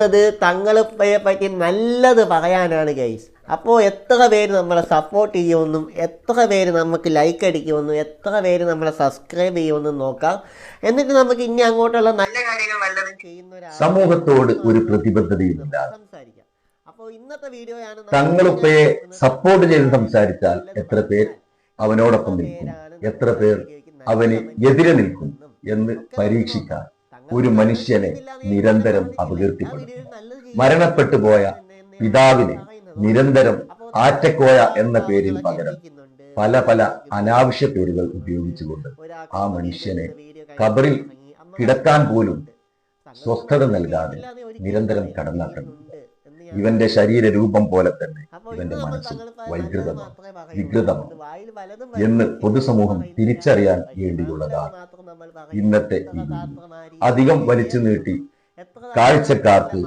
അത് തങ്ങളെ പറ്റി നല്ലത് പറയാനാണ് ഗൈസ്. അപ്പോൾ എത്ര പേര് നമ്മളെ സപ്പോർട്ട് ചെയ്യുമെന്നും എത്ര പേര് നമുക്ക് ലൈക്ക് അടിക്കുമെന്നും എത്ര പേര് നമ്മളെ സബ്സ്ക്രൈബ് ചെയ്യുമെന്നും നോക്കാം. എന്നിട്ട് നമുക്ക് ഇനി അങ്ങോട്ടുള്ള നല്ല കാര്യങ്ങൾ വല്ലതും ചെയ്യുന്ന സമൂഹത്തോട് ഒരു പ്രതിബദ്ധതയും സംസാരിക്കാം. അപ്പോൾ ഇന്നത്തെ വീഡിയോയാണ് തങ്ങളുപ്പയെ സപ്പോർട്ട് ചെയ്ത് സംസാരിച്ചാൽ എത്ര പേർ അവനോടൊപ്പം നിൽക്കും എത്ര പേർ അവന് എതിരെ നിൽക്കും എന്ന് പരീക്ഷിക്കാൻ ഒരു മനുഷ്യനെ നിരന്തരം അപകീർത്തിപ്പെടുത്തും മരണപ്പെട്ടു പോയ പിതാവിനെ നിരന്തരം ആറ്റക്കോയ എന്ന പേരിൽ പകരം പല പല അനാവശ്യ പേരുകൾ ഉപയോഗിച്ചുകൊണ്ട് ആ മനുഷ്യനെ കബറിൽ കിടക്കാൻ പോലും സ്വസ്ഥത നൽകാതെ നിരന്തരം കടന്നാക്രമിക്കുക ഇവന്റെ ശരീര രൂപം പോലെ തന്നെ ഇവന്റെ മനസ്സ് വൈകൃതമാണ് വികൃതമാണ് എന്ന് പൊതുസമൂഹം തിരിച്ചറിയാൻ വേണ്ടിയുള്ളതാണ് ഇന്നത്തെ ഈ അധികം വലിച്ചു നീട്ടി കാഴ്ചക്കാർക്ക്